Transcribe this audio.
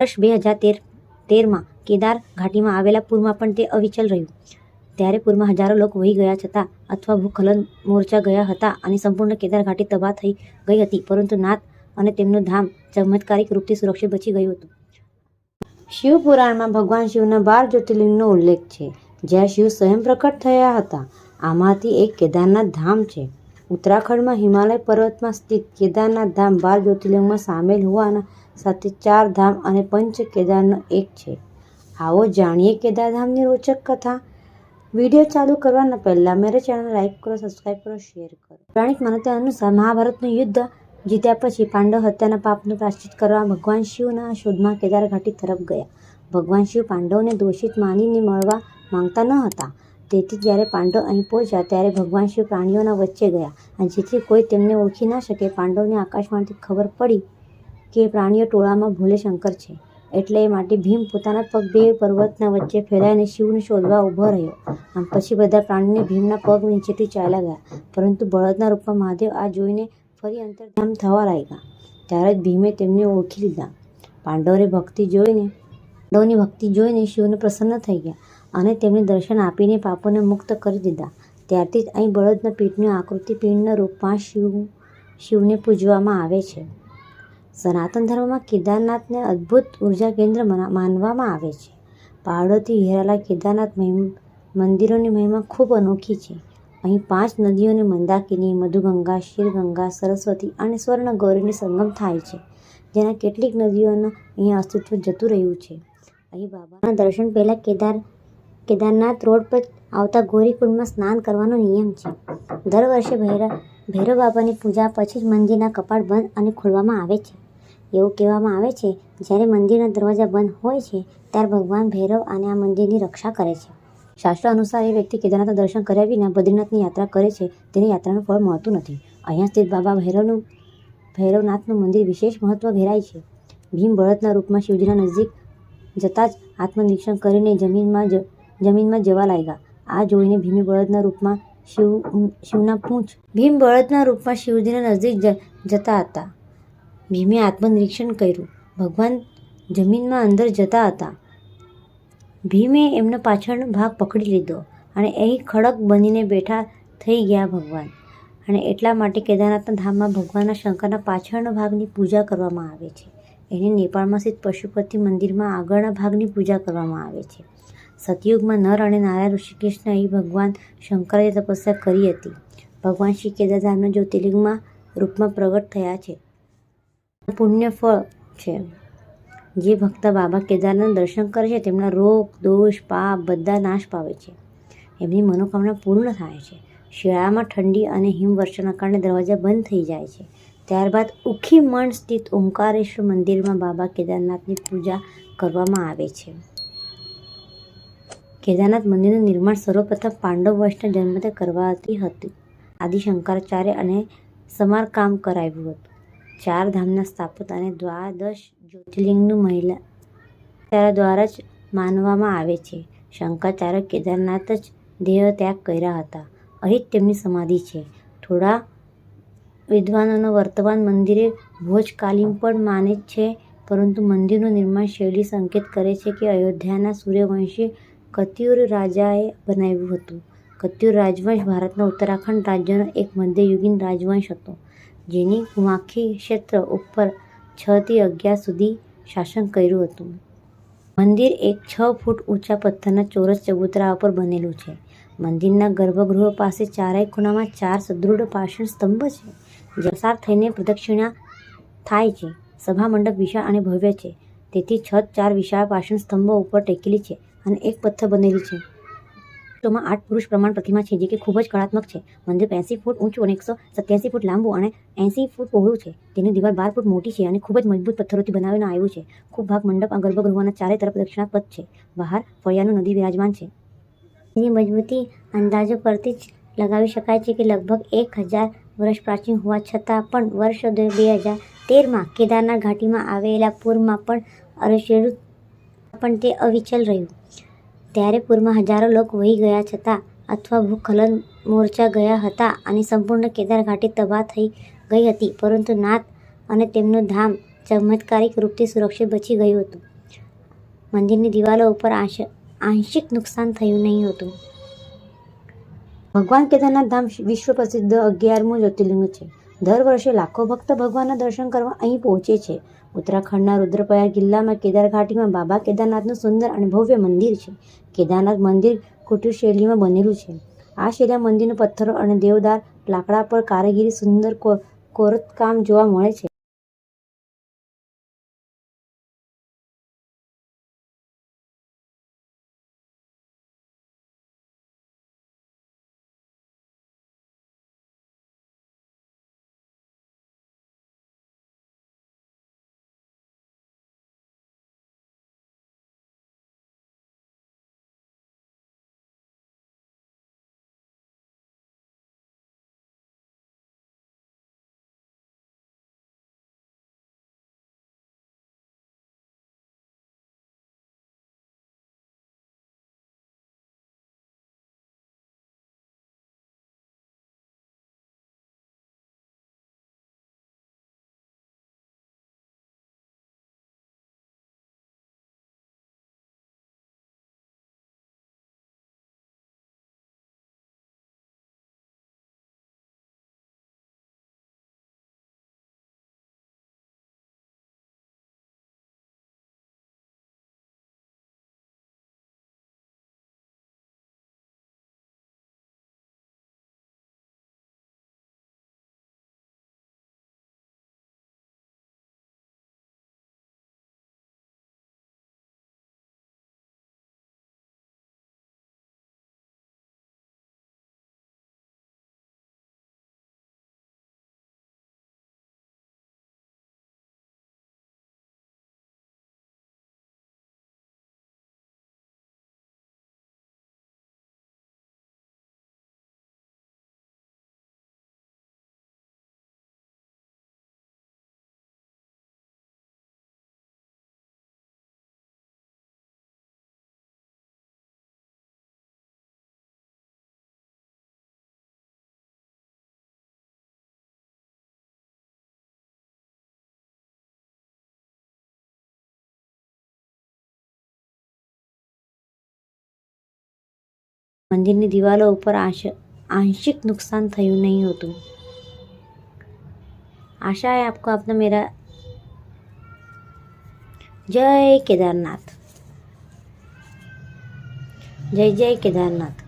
વર્ષ બે હજાર તેર, તેરમાં કેદાર ઘાટીમાં આવેલા પૂરમાં પણ તે અવિચલ રહ્યું. ત્યારે પૂરમાં હજારો લોકો વહી ગયા છતાં અથવા ભૂખલન મોરચા ગયા હતા અને સંપૂર્ણ કેદાર ઘાટી તબાહ થઈ ગઈ હતી, પરંતુ નાથ અને તેમનું ધામ ચમત્કારિક રૂપથી સુરક્ષિત બચી ગયું હતું. શિવ પુરાણમાં ભગવાન શિવના બાર જ્યોતિર્લિંગનો ઉલ્લેખ છે. જ્યાં શિવ સ્વયં પ્રકટ થયા હતા, આમાંથી એક કેદારનાથ ધામ છે. ઉત્તરાખંડમાં હિમાલય પર્વતમાં સ્થિત કેદારનાથ ધામ બાર જ્યોતિર્લિંગમાં સામેલ હોવાના સાથે ચાર ધામ અને પંચ કેદારનો એક છે. આવો જાણીએ કેદારધામની રોચક કથા. વીડિયો ચાલુ કરવાના પહેલાં મારે ચેનલ લાઇક કરો સબસ્ક્રાઈબ કરો શેર કરો. પૌરાણિક માન્યતા અનુસાર મહાભારતનું યુદ્ધ જીત્યા પછી પાંડવ હત્યાના પાપનું પ્રાશ્ચિત કરવા ભગવાન શિવના શોધમાં કેદાર ઘાટી તરફ ગયા. ભગવાન શિવ પાંડવને દોષિત માનીને મળવા માંગતા ન હતા. તેથી જ્યારે પાંડવ અહીં પહોંચ્યા ત્યારે ભગવાન શિવ પ્રાણીઓના વચ્ચે ગયા અને જેથી કોઈ તેમને ઓળખી ના શકે, પાંડવને આકાશવાણીથી ખબર પડી કે પ્રાણીઓ ટોળામાં ભોલે શંકર છે. એટલે એ માટે ભીમ પોતાના પગ બે પર્વતના વચ્ચે ફેલાઈને શિવને શોધવા ઊભો રહ્યો. આમ પછી બધા પ્રાણીને ભીમના પગ નીચેથી ચાલ્યા ગયા. પરંતુ બળદના રૂપમાં મહાદેવ આ જોઈને ફરી અંતર્ધામ થવા લાગ્યા. ત્યારે જ ભીમે તેમને ઓળખી લીધા. પાંડવોની ભક્તિ જોઈને, પાંડવોની ભક્તિ જોઈને શિવને પ્રસન્ન થઈ ગયા અને તેમને દર્શન આપીને પાપોને મુક્ત કરી દીધા. ત્યારથી જ અહીં બળદના પીઠની આકૃતિ પીંડના રૂપમાં શિવ, શિવને પૂજવામાં આવે છે. સનાતન ધર્મમાં કેદારનાથને અદ્ભુત ઊર્જા કેન્દ્ર માનવામાં આવે છે. પહાડોથી ઘેરાયેલા કેદારનાથ મંદિરોની મહિમા ખૂબ અનોખી છે. અહીં પાંચ નદીઓની મંદાકિની, મધુગંગા, શિરગંગા, સરસ્વતી અને સ્વર્ણગૌરીની સંગમ થાય છે, જેના કેટલીક નદીઓનું અહીં અસ્તિત્વ જતું રહ્યું છે. અહીં બાબાના દર્શન પહેલાં કેદાર, કેદારનાથ રોડ પર આવતા ગૌરીકુંડમાં સ્નાન કરવાનો નિયમ છે. દર વર્ષે ભૈરવ ભૈરવ બાબાની પૂજા પછી જ મંદિરના કપાટ બંધ અને ખોલવામાં આવે છે. એવું કહેવામાં આવે છે, જ્યારે મંદિરના દરવાજા બંધ હોય છે, ત્યારે ભગવાન ભૈરવ અને આ મંદિરની રક્ષા કરે છે. શાસ્ત્ર અનુસાર એ વ્યક્તિ કેદારનાથના દર્શન કર્યા વિના બદ્રીનાથની યાત્રા કરે છે, તેની યાત્રાનું ફળ મળતું નથી. અહીંયા સ્થિત બાબા ભૈરવનું, ભૈરવનાથનું મંદિર વિશેષ મહત્ત્વ ઘેરાય છે. ભીમ બળદના રૂપમાં શિવજીના નજીક જતાં જ આત્મનિરીક્ષણ કરીને જમીનમાં જમીનમાં જવા લાગ્યા. આ જોઈને ભીમે બળદના રૂપમાં શિવ, શિવના પૂંછ, ભીમ બળદના રૂપમાં શિવજીના નજીક જતા હતા. ભીમે આત્મનિરીક્ષણ કર્યું. ભગવાન જમીનમાં અંદર જતા હતા. ભીમે એમનો પાછળનો ભાગ પકડી લીધો અને અહીં ખડક બનીને બેઠા થઈ ગયા ભગવાન. અને એટલા માટે કેદારનાથના ધામમાં ભગવાનના શંકરના પાછળના ભાગની પૂજા કરવામાં આવે છે. એને નેપાળમાં સ્થિત પશુપતિ મંદિરમાં આગળના ભાગની પૂજા કરવામાં આવે છે. સતયુગમાં નર અને નારાયણ ઋષિકેશને અહીં ભગવાન શંકરે તપસ્યા કરી હતી. ભગવાન શ્રી કેદારધામના જ્યોતિર્લિંગમાં રૂપમાં પ્રગટ થયા છે. પુણ્ય ફળ છે. જે ભક્ત બાબા કેદારના દર્શન કરે છે, તેમના રોગ, દોષ, પાપ બધા નાશ પાવે છે. એમની મનોકામના પૂર્ણ થાય છે. શિયાળામાં ઠંડી અને હિમવર્ષાના કારણે દરવાજા બંધ થઈ જાય છે. ત્યારબાદ ઉખી મણ સ્થિત ઓમકારેશ્વર મંદિરમાં બાબા કેદારનાથની પૂજા કરવામાં આવે છે. કેદારનાથ મંદિરનું નિર્માણ સર્વપ્રથમ પાંડવ વંશના જન્મતે કરવાતી હતી. આદિ શંકરાચાર્ય અને સમારકામ કરાવ્યું હતું. ચાર ધામના સ્થાપક અને દ્વાદશ જ્યોતિર્લિંગનું મહિલા તારા દ્વારા જ માનવામાં આવે છે. શંકરાચાર્ય કેદારનાથ જ દેહ ત્યાગ કર્યા હતા. અહીં જ તેમની સમાધિ છે. થોડા વિદ્વાનોનો વર્તમાન મંદિરે ભોજકાલીન પણ માને છે, પરંતુ મંદિરનું નિર્માણ શૈલી સંકેત કરે છે કે અયોધ્યાના સૂર્યવંશી કત્યુર રાજાએ બનાવ્યું હતું. કત્યુર રાજવંશ ભારતના ઉત્તરાખંડ રાજ્યનો એક મધ્યયુગીન રાજવંશ હતો. જેની ગુમાખી ક્ષેત્ર ઉપર છથી અગિયાર સુધી શાસન કર્યું હતું. મંદિર એક છ ફૂટ ઊંચા પથ્થરના ચોરસ ચબૂતરા ઉપર બનેલું છે. મંદિરના ગર્ભગૃહ પાસે ચારેય ખૂણામાં ચાર સુદૃઢ પાષણ સ્તંભ છે જસાર થઈને પ્રદક્ષિણા થાય છે. સભા મંડપ વિશાળ અને ભવ્ય છે. તેથી છત ચાર વિશાળ પાષણ સ્તંભો ઉપર ટેકેલી છે અને એક પથ્થર બનેલી છે. ફોટોમાં આઠ પુરુષ પ્રમાણ પ્રતિમા છે, જે કે ખૂબ જ કળાત્મક છે. મંદિર એંસી ફૂટ ઊંચું અને એકસો સત્યાસી ફૂટ લાંબુ અને એંસી ફૂટ પહોળું છે. તેની દિવાલ બાર ફૂટ મોટી છે અને ખૂબ જ મજબૂત પથ્થરોથી બનાવવામાં આવ્યું છે. ખૂબ ભાગ મંડપ આ ગર્ભગૃહના ચારે તરફ દક્ષિણાપથ છે. બહાર ફળિયાનું નદી વિરાજમાન છે. એની મજબૂતી અંદાજો પરથી જ લગાવી શકાય છે કે લગભગ એક હજાર વર્ષ પ્રાચીન હોવા છતાં પણ વર્ષ બે હજાર તેરમાં કેદારનાથ ઘાટીમાં આવેલા પૂરમાં પણ અરશેડું પણ તે અવિચલ રહ્યું. ત્યારે પૂરમાં હજારો લોકો વહી ગયા છતાં અથવા ભૂસ્ખલન મોરચા ગયા હતા અને સંપૂર્ણ કેદાર ઘાટી તબાહ થઈ ગઈ હતી. પરંતુ નાથ અને તેમનું ધામ ચમત્કારિક રૂપથી સુરક્ષિત બચી ગયું હતું. મંદિરની દિવાલો ઉપર આંશ- આંશિક નુકસાન થયું નહીં હતું. ભગવાન કેદારનાથ ધામ વિશ્વ પ્રસિદ્ધ અગિયારમું જ્યોતિર્લિંગ છે. દર વર્ષે લાખો ભક્ત ભગવાનના દર્શન કરવા અહીં પહોંચે છે. ઉત્તરાખંડના રુદ્રપ્રયાગ જિલ્લામાં કેદાર ઘાટીમાં બાબા કેદારનાથનું સુંદર અને ભવ્ય મંદિર છે. કેદારનાથ મંદિર કુટીર શૈલીમાં બનેલું છે. આ શૈલા મંદિરનું પથ્થરો અને દેવદાર લાકડા પર કારીગીરી સુંદર કોરતકામ જોવા મળે છે. મંદિરની દિવાલો ઉપર આંશ- आंशिक नुकसान થયું નહીં હતું आशा है आपको अपना मेरा जय केदारनाथ जय जय केदारनाथ